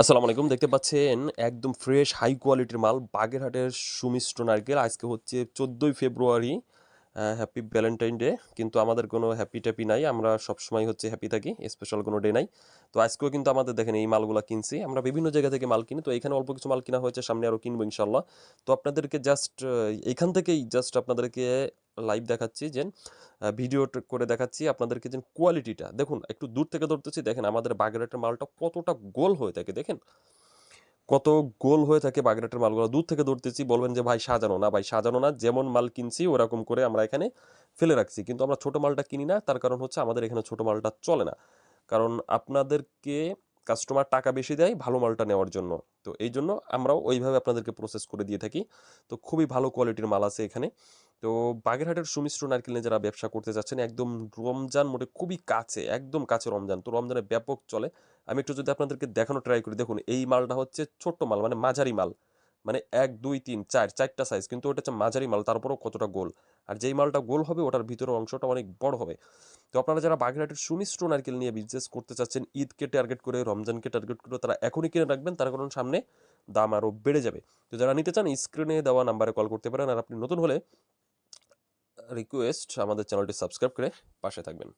আসসালামু আলাইকুম, দেখতে পাচ্ছেন একদম ফ্রেশ হাই কোয়ালিটির মাল বাগেরহাটের সুমিষ্ট নারকেল। আজকে হচ্ছে চোদ্দোই ফেব্রুয়ারি হ্যাপি ভ্যালেন্টাইন ডে কিন্তু আমাদের কোনো হ্যাপি ট্যাপি নাই। আমরা সবসময় হচ্ছে হ্যাপি থাকি স্পেশাল কোনো ডে নাই। তো আজকেও কিন্তু আমাদের দেখেন এই মালগুলো কিনছি। আমরা বিভিন্ন জায়গা থেকে মাল কিনি, তো এখানে অল্প কিছু মাল কিনা হয়েছে, সামনে আরও কিনবো ইনশাল্লাহ তো আপনাদেরকে জাস্ট এইখান থেকেই জাস্ট আপনাদেরকে লাইভ দেখাচ্ছি যে ভিডিও করে দেখাচ্ছি আপনাদেরকে যে কোয়ালিটিটা দেখুন, একটু দূর থেকে ধরতেছি, দেখেন আমাদের বাগেরহাটের মালটা কতটা গোল হয়ে থাকে, দেখেন। কত গোল হয়ে থাকে বাগেরহাটের মালগুলো। দূর থেকে ধরতেছি, বলবেন যে, ভাই, সাজানো না, ভাই, সাজানো না, যেমন মাল কিনছি, ওরকম করে আমরা এখানে ফেলে রাখছি। কিন্তু আমরা ছোট মালটা কিনি না, তার কারণ হচ্ছে আমাদের এখানে ছোট মালটা চলে না। কারণ আপনাদেরকে কাস্টমার টাকা বেশি দেয় ভালো মালটা নেওয়ার জন্য। তো এই জন্য আমরাও ওইভাবে আপনাদেরকে প্রসেস করে দিয়ে থাকি। তো খুবই ভালো কোয়ালিটির মাল আছে এখানে। তো বাগেরহাটের সুমিশ্র নারকেল নিয়ে যারা ব্যবসা করতে যাচ্ছেন, একদম রমজান মোটে খুবই কাছে, একদম কাছে রমজান। তো রমজানে ব্যাপক চলে। আমি একটু যদি আপনাদেরকে দেখানো ট্রাই করি, দেখুন, এই মালটা হচ্ছে ছোট্ট মাল মানে মাঝারি মাল। মানে এক, দুই, তিন, চার, চারটা সাইজ কিন্তু ওটা হচ্ছে মাঝারি মাল তারপরেও কতটা গোল। আর যেই মালটা গোল হবে, ওটার ভিতরের অংশটা অনেক বড় হবে। তো আপনারা যারা বাগেরহাটের সুমিশ্র নারকেল নিয়ে বিজনেস করতে চাচ্ছেন, ঈদকে টার্গেট করে, রমজানকে টার্গেট করে, তারা এখনই কিনে রাখবেন, তার কারণ সামনে দাম আরও বেড়ে যাবে। তো যারা নিতে চান স্ক্রিনে দেওয়া নাম্বারে কল করতে পারেন, আর আপনি নতুন হলে রিকোয়েস্ট আমাদের চ্যানেলটি সাবস্ক্রাইব করে পাশে থাকবেন।